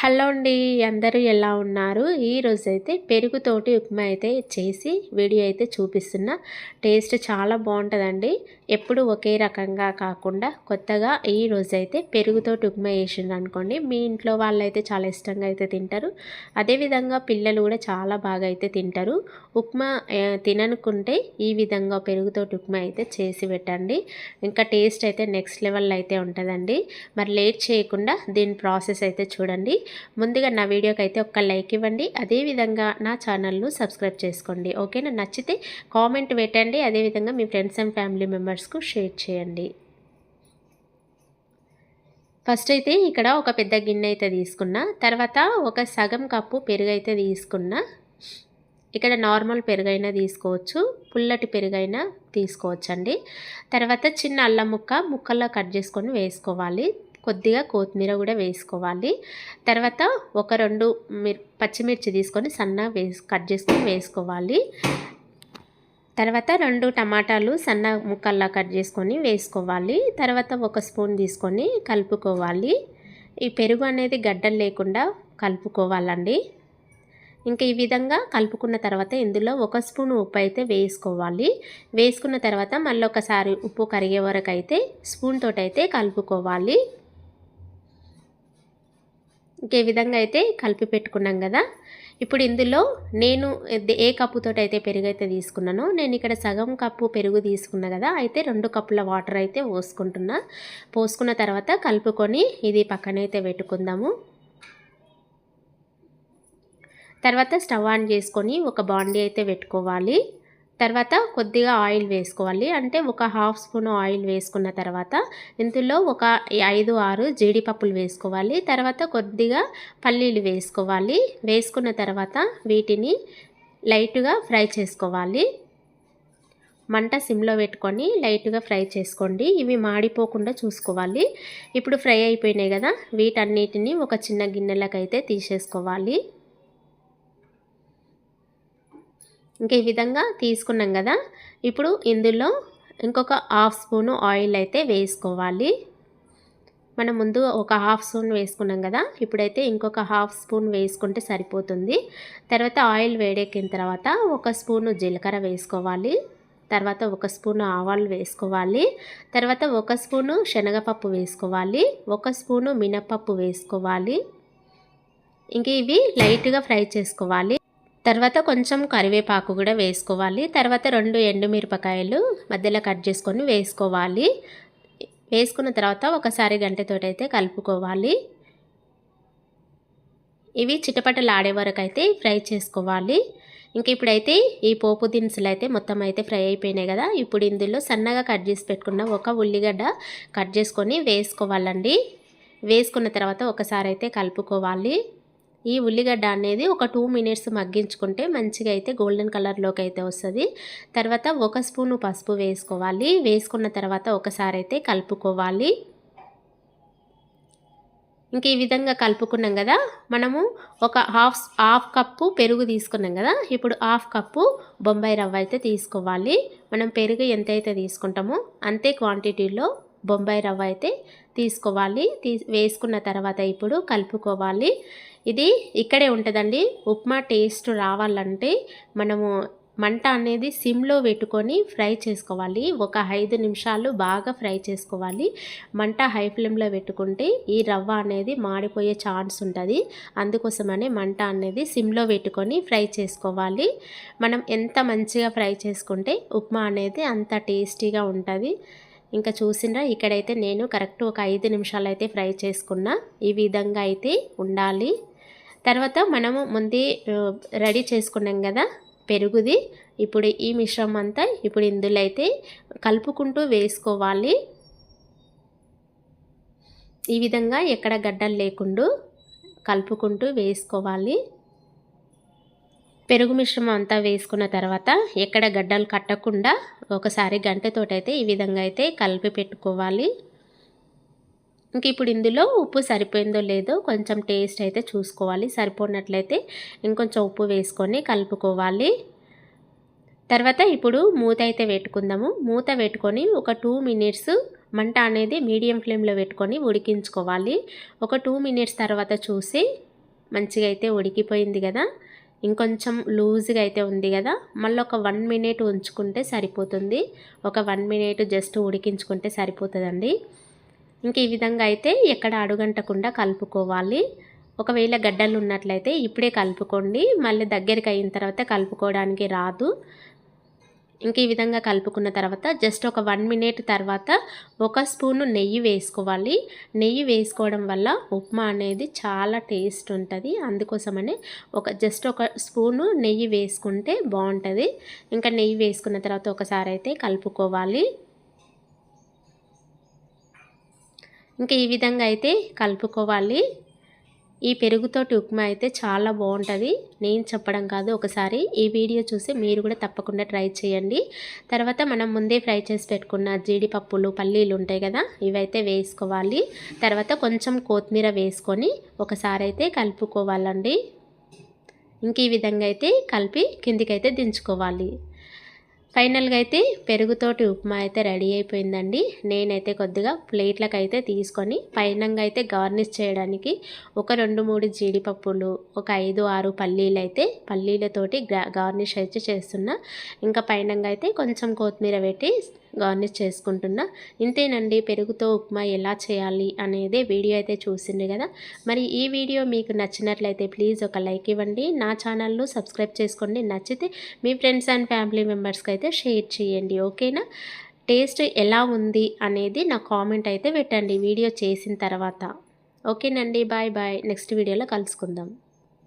Hello అండి అందరూ ఎలా ఉన్నారు? ఈరోజు అయితే పెరుగుతోటి ఉప్మా అయితే చేసి వీడియో అయితే చూపిస్తున్నా. టేస్ట్ చాలా బాగుంటుందండి. ఎప్పుడు ఒకే రకంగా కాకుండా కొత్తగా ఈ రోజైతే అయితే పెరుగుతోటి ఉప్మా వేసిండ్రు అనుకోండి మీ ఇంట్లో వాళ్ళైతే చాలా ఇష్టంగా అయితే తింటారు. అదేవిధంగా పిల్లలు కూడా చాలా బాగా అయితే తింటారు. ఉప్మా తిననుకుంటే ఈ విధంగా పెరుగుతోటి ఉప్మా అయితే చేసి పెట్టండి. ఇంకా టేస్ట్ అయితే నెక్స్ట్ లెవెల్ అయితే ఉంటుందండి. మరి లేట్ చేయకుండా దీని ప్రాసెస్ అయితే చూడండి. ముందుగా నా వీడియోకి అయితే ఒక్క లైక్ ఇవ్వండి. అదేవిధంగా నా ఛానల్ను సబ్స్క్రైబ్ చేసుకోండి. ఓకేనా? నచ్చితే కామెంట్ పెట్టండి. అదేవిధంగా మీ ఫ్రెండ్స్ అండ్ ఫ్యామిలీ మెంబర్స్కు షేర్ చేయండి. ఫస్ట్ అయితే ఇక్కడ ఒక పెద్ద గిన్నె అయితే తీసుకున్నా. తర్వాత ఒక సగం కప్పు పెరుగు అయితే తీసుకున్నా. ఇక్కడ నార్మల్ పెరుగైనా తీసుకోవచ్చు. పుల్లటి పెరుగైనా తీసుకోవచ్చండి. తర్వాత చిన్న అల్లం ముక్క ముక్కల్లో కట్ చేసుకొని వేసుకోవాలి. కొద్దిగా కొత్తిమీర కూడా వేసుకోవాలి. తర్వాత ఒక రెండు మిర్ పచ్చిమిర్చి తీసుకొని సన్న వేసి కట్ చేసుకొని వేసుకోవాలి. తర్వాత రెండు టమాటాలు సన్న ముక్కల్లా కట్ చేసుకొని వేసుకోవాలి. తర్వాత ఒక స్పూన్ తీసుకొని కలుపుకోవాలి. ఈ పెరుగు అనేది గడ్డలు లేకుండా కలుపుకోవాలండి. ఇంకా ఈ విధంగా కలుపుకున్న తర్వాత ఇందులో ఒక స్పూన్ ఉప్పు అయితే వేసుకోవాలి. వేసుకున్న తర్వాత మళ్ళీ ఒకసారి ఉప్పు కరిగే వరకు అయితే స్పూన్ తోటి అయితే కలుపుకోవాలి. ఇంకే విధంగా అయితే కలిపి పెట్టుకున్నాం కదా. ఇప్పుడు ఇందులో నేను ఏ కప్పుతో అయితే పెరుగు అయితే తీసుకున్నానో నేను ఇక్కడ సగం కప్పు పెరుగు తీసుకున్నా కదా అయితే రెండు కప్పుల వాటర్ అయితే పోసుకుంటున్నా. పోసుకున్న తర్వాత కలుపుకొని ఇది పక్కనైతే పెట్టుకుందాము. తర్వాత స్టవ్ ఆన్ చేసుకొని ఒక బాండీ అయితే పెట్టుకోవాలి. తర్వాత కొద్దిగా ఆయిల్ వేసుకోవాలి. అంటే ఒక హాఫ్ స్పూన్ ఆయిల్ వేసుకున్న తర్వాత ఇందులో ఒక ఐదు ఆరు జీడిపప్పులు వేసుకోవాలి. తర్వాత కొద్దిగా పల్లీలు వేసుకోవాలి. వేసుకున్న తర్వాత వీటిని లైట్గా ఫ్రై చేసుకోవాలి. మంట సిమ్లో పెట్టుకొని లైట్గా ఫ్రై చేసుకోండి. ఇవి మాడిపోకుండా చూసుకోవాలి. ఇప్పుడు ఫ్రై అయిపోయినాయి కదా వీటన్నిటిని ఒక చిన్న గిన్నెలకైతే తీసేసుకోవాలి. ఇంకా ఈ విధంగా తీసుకున్నాం కదా. ఇప్పుడు ఇందులో ఇంకొక హాఫ్ స్పూను ఆయిల్ అయితే వేసుకోవాలి. మనం ముందు ఒక హాఫ్ స్పూన్ వేసుకున్నాం కదా. ఇప్పుడైతే ఇంకొక హాఫ్ స్పూన్ వేసుకుంటే సరిపోతుంది. తర్వాత ఆయిల్ వేడెక్కిన తర్వాత ఒక స్పూను జీలకర్ర వేసుకోవాలి. తర్వాత ఒక స్పూను ఆవాలు వేసుకోవాలి. తర్వాత ఒక స్పూను శనగపప్పు వేసుకోవాలి. ఒక స్పూను మినపప్పు వేసుకోవాలి. ఇంక ఇవి లైట్గా ఫ్రై చేసుకోవాలి. తర్వాత కొంచెం కరివేపాకు కూడా వేసుకోవాలి. తర్వాత రెండు ఎండుమిరపకాయలు మధ్యలో కట్ చేసుకొని వేసుకోవాలి. వేసుకున్న తర్వాత ఒకసారి గంటతోటైతే కలుపుకోవాలి. ఇవి చిటపటలాడే వరకు అయితే ఫ్రై చేసుకోవాలి. ఇంక ఇప్పుడైతే ఈ పోపు దినుసులు అయితే మొత్తం అయితే ఫ్రై అయిపోయినాయి కదా. ఇప్పుడు ఇందులో సన్నగా కట్ చేసి పెట్టుకున్న ఒక ఉల్లిగడ్డ కట్ చేసుకొని వేసుకోవాలండి. వేసుకున్న తర్వాత ఒకసారి అయితే కలుపుకోవాలి. ఈ ఉల్లిగడ్డ అనేది ఒక టూ మినిట్స్ మగ్గించుకుంటే మంచిగా అయితే గోల్డెన్ కలర్లోకి అయితే వస్తుంది. తర్వాత ఒక స్పూను పసుపు వేసుకోవాలి. వేసుకున్న తర్వాత ఒకసారి అయితే కలుపుకోవాలి. ఇంక ఈ విధంగా కలుపుకున్నాం కదా మనము ఒక హాఫ్ హాఫ్ కప్పు పెరుగు తీసుకున్నాం కదా ఇప్పుడు హాఫ్ కప్పు బొంబాయి రవ్వ అయితే తీసుకోవాలి. మనం పెరుగు ఎంతైతే తీసుకుంటామో అంతే క్వాంటిటీలో బొంబాయి రవ్వ అయితే తీసుకోవాలి. తీ వేసుకున్న తర్వాత ఇప్పుడు కలుపుకోవాలి. ఇది ఇక్కడే ఉంటుందండి. ఉప్మా టేస్ట్ రావాలంటే మనము మంట అనేది సిమ్లో పెట్టుకొని ఫ్రై చేసుకోవాలి. ఒక ఐదు నిమిషాలు బాగా ఫ్రై చేసుకోవాలి. మంట హై ఫ్లేమ్లో పెట్టుకుంటే ఈ రవ్వ అనేది మాడిపోయే ఛాన్స్ ఉంటుంది. అందుకోసమనే మంట అనేది సిమ్లో పెట్టుకొని ఫ్రై చేసుకోవాలి. మనం ఎంత మంచిగా ఫ్రై చేసుకుంటే ఉప్మా అనేది అంత టేస్టీగా ఉంటుంది. ఇంకా చూసినా ఇక్కడైతే నేను కరెక్ట్ ఒక ఐదు నిమిషాలు అయితే ఫ్రై చేసుకున్నా. ఈ విధంగా అయితే ఉండాలి. తర్వాత మనము ముందే రెడీ చేసుకున్నాం కదా పెరుగుది. ఇప్పుడు ఈ మిశ్రమం అంతా ఇప్పుడు ఇందులో అయితే కలుపుకుంటూ వేసుకోవాలి. ఈ విధంగా ఎక్కడ గడ్డలు లేకుండా కలుపుకుంటూ వేసుకోవాలి. పెరుగు మిశ్రమం అంతా వేసుకున్న తర్వాత ఎక్కడ గడ్డలు కట్టకుండా ఒకసారి గంటతోటైతే ఈ విధంగా అయితే కలిపి పెట్టుకోవాలి. ఇంక ఇప్పుడు ఇందులో ఉప్పు సరిపోయిందో లేదో కొంచెం టేస్ట్ అయితే చూసుకోవాలి. సరిపోయినట్లయితే ఇంకొంచెం ఉప్పు వేసుకొని కలుపుకోవాలి. తర్వాత ఇప్పుడు మూత అయితే పెట్టుకుందాము. మూత పెట్టుకొని ఒక టూ మినిట్స్ మంట అనేది మీడియం ఫ్లేమ్లో పెట్టుకొని ఉడికించుకోవాలి. ఒక టూ మినిట్స్ తర్వాత చూసి మంచిగా అయితే ఉడికిపోయింది కదా. ఇంకొంచెం లూజ్గా అయితే ఉంది కదా మళ్ళీ ఒక వన్ మినిట్ ఉంచుకుంటే సరిపోతుంది. ఒక వన్ మినిట్ జస్ట్ ఉడికించుకుంటే సరిపోతుందండి. ఇంక ఈ విధంగా అయితే ఎక్కడ అడుగంటకుండా కలుపుకోవాలి. ఒకవేళ గడ్డలు ఉన్నట్లయితే ఇప్పుడే కలుపుకోండి. మళ్ళీ దగ్గరికి అయిన తర్వాత కలుపుకోవడానికి రాదు. ఇంక ఈ విధంగా కలుపుకున్న తర్వాత జస్ట్ ఒక వన్ మినిట్ తర్వాత ఒక స్పూను నెయ్యి వేసుకోవాలి. నెయ్యి వేసుకోవడం వల్ల ఉప్మా అనేది చాలా టేస్ట్ ఉంటుంది. అందుకోసమని ఒక జస్ట్ ఒక స్పూను నెయ్యి వేసుకుంటే బాగుంటుంది. ఇంకా నెయ్యి వేసుకున్న తర్వాత ఒకసారి అయితే కలుపుకోవాలి. ఇంకా ఈ విధంగా అయితే కలుపుకోవాలి. ఈ పెరుగుతోటి ఉప్మా అయితే చాలా బాగుంటుంది. నేను చెప్పడం కాదు ఒకసారి ఈ వీడియో చూసి మీరు కూడా తప్పకుండా ట్రై చేయండి. తర్వాత మనం ముందే ఫ్రై చేసి పెట్టుకున్న జీడిపప్పులు పల్లీలు ఉంటాయి కదా ఇవైతే వేసుకోవాలి. తర్వాత కొంచెం కొత్తిమీర వేసుకొని ఒకసారి అయితే కలుపుకోవాలండి. ఇంక ఈ విధంగా అయితే కలిపి కిందికైతే దించుకోవాలి. ఫైనల్గా అయితే పెరుగుతోటి ఉప్మా అయితే రెడీ అయిపోయిందండి. నేనైతే కొద్దిగా ప్లేట్లకు అయితే తీసుకొని పైనంగా అయితే గార్నిష్ చేయడానికి ఒక రెండు మూడు జీడిపప్పులు ఒక ఐదు ఆరు పల్లీలు అయితే పల్లీలతోటి గార్నిష్ అయితే చేస్తున్నా. ఇంకా పైనంగా అయితే కొంచెం కొత్తిమీర పెట్టి గార్నిష్ చేసుకుంటున్నా. ఇంతేనండి పెరుగుతో ఉప్మా ఎలా చేయాలి అనేది వీడియో అయితే చూసింది కదా. మరి ఈ వీడియో మీకు నచ్చినట్లయితే ప్లీజ్ ఒక లైక్ ఇవ్వండి. నా ఛానల్ను సబ్స్క్రైబ్ చేసుకోండి. నచ్చితే మీ ఫ్రెండ్స్ అండ్ ఫ్యామిలీ మెంబర్స్కి అయితే షేర్ చేయండి ఓకేనా? టేస్ట్ ఎలా ఉంది అనేది నా కామెంట్ అయితే పెట్టండి వీడియో చేసిన తర్వాత. ఓకేనండి బాయ్ బాయ్. నెక్స్ట్ వీడియోలో కలుసుకుందాం.